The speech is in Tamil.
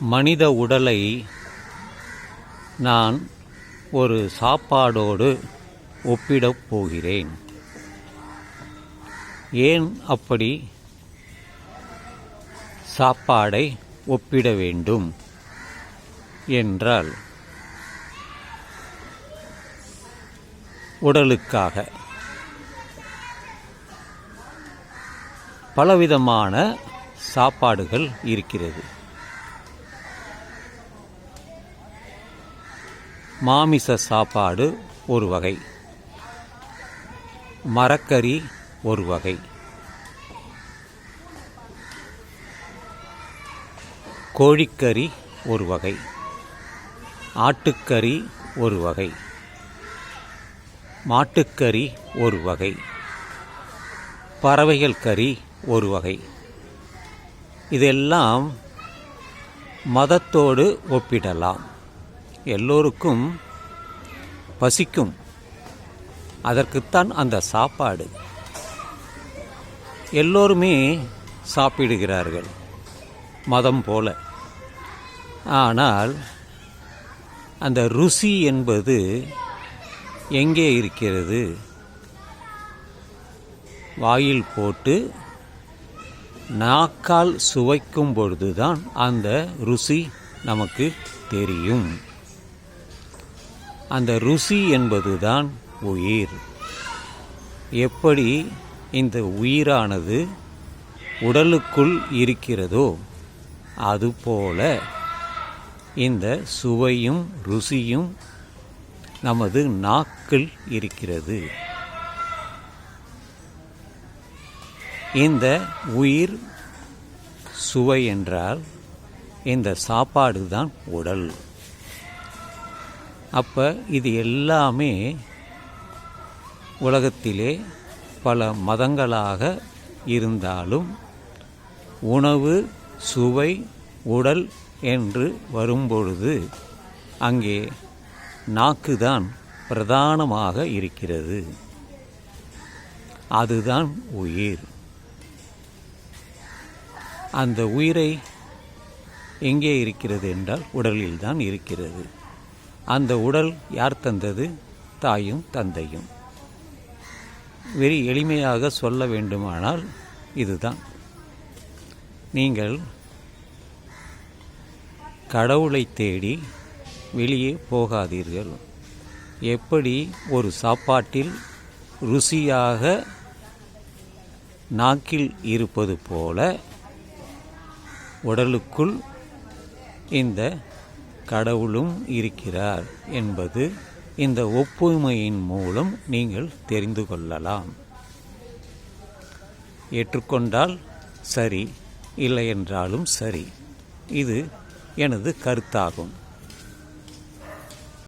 மனித உடலை நான் ஒரு சாப்பாடோடு ஒப்பிடப் போகிறேன். ஏன் அப்படி? சாப்பாடை ஒப்பிட வேண்டும் என்றால் உடலுக்காக. பலவிதமான சாப்பாடுகள் இருக்கிறது. மாமிச சாப்பாடு ஒரு வகை. மரக்கறி ஒரு வகை. கோழிக்கறி ஒரு வகை. ஆட்டுக்கறி ஒரு வகை. மாட்டுக்கறி ஒரு வகை. பறவைகள் கறி ஒரு வகை. இதெல்லாம் மதத்தோடு ஒப்பிடலாம். எல்லோருக்கும் பசிக்கும். அதற்குத்தான் அந்த சாப்பாடு. எல்லோருமே சாப்பிடுகிறார்கள். மதம் போல. ஆனால் அந்த ருசி என்பது எங்கே இருக்கிறது? வாயில் போட்டு நாக்கால் சுவைக்கும் பொழுதுதான் அந்த ருசி நமக்கு தெரியும். அந்த ருசி என்பதுதான் உயிர். எப்படி இந்த உயிரானது உடலுக்குள் இருக்கிறதோ அதுபோல இந்த சுவையும் ருசியும் நமது நாக்கில் இருக்கிறது. இந்த உயிர் சுவை என்றால் இந்த சாப்பாடு தான் உடல். அப்போ இது எல்லாமே உலகத்திலே பல மதங்களாக இருந்தாலும் உணவு சுவை உடல் என்று வரும்பொழுது அங்கே நாக்குதான் பிரதானமாக இருக்கிறது. அதுதான் உயிர். அந்த உயிரை எங்கே இருக்கிறது என்றால் உடலில்தான் இருக்கிறது. அந்த உடல் யார் தந்தது? தாயும் தந்தையும். வெறி எளிமையாக சொல்ல வேண்டுமானால் இதுதான். நீங்கள் கடவுளை தேடி வெளியே போகாதீர்கள். எப்படி ஒரு சாப்பாட்டில் ருசியாக நாக்கில் இருப்பது போல உடலுக்குள் இந்த கடவுளும் இருக்கிறார் என்பது இந்த ஒப்புமையின் மூலம் நீங்கள் தெரிந்து கொள்ளலாம். ஏற்றுக்கொண்டால் சரி இல்லை என்றாலும் சரி. இது எனது கருத்தாகும்.